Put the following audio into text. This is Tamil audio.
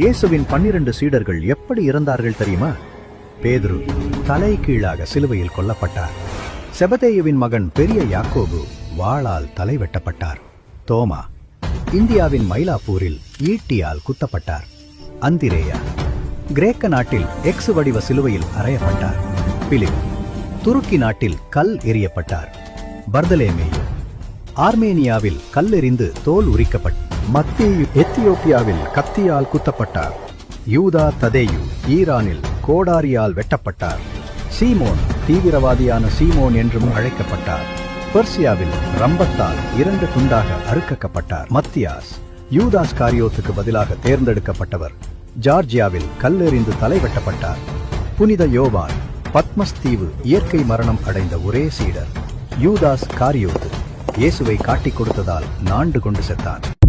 இயேசுவின் பன்னிரண்டு சீடர்கள் எப்படி இறந்தார்கள் தெரியுமா? பேதுரு தலை கீழாக சிலுவையில் கொல்லப்பட்டார். செபதேயுவின் மகன் பெரிய யாக்கோபு வாளால் தலை வெட்டப்பட்டார். தோமா இந்தியாவின் மயிலாப்பூரில் ஈட்டியால் குத்தப்பட்டார். அந்திரேயா கிரேக்க நாட்டில் எக்ஸ் வடிவ சிலுவையில் அறையப்பட்டார். பிலிப் துருக்கி நாட்டில் கல் எறியப்பட்டார். பர்தலேமேயு ஆர்மேனியாவில் கல்லெறிந்து தோல் உரிக்கப்பட்ட மத்திய எத்தியோப்பியாவில் கத்தியால் குத்தப்பட்டார். யூதா ததேயு ஈரானில் கோடாரியால் வெட்டப்பட்டார். சீமோன் தீவிரவாதியான சீமோன் என்றும் அழைக்கப்பட்டார். பெர்சியாவில் ரம்பத்தால் இரண்டு துண்டாக அறுக்கப்பட்டார் மத்தியாஸ் யூதாஸ் காரியோத்துக்கு பதிலாக தேர்ந்தெடுக்கப்பட்டவர். ஜார்ஜியாவில் கல்லெறிந்து தலை வெட்டப்பட்டார் புனித யோவான் பத்மஸ்தீவு இயற்கை மரணம் அடைந்த ஒரே சீடர். யூதாஸ் காரியோத்து. இயேசுவை காட்டிக் கொடுத்ததால் நாண்டு கொண்டு செத்தான்.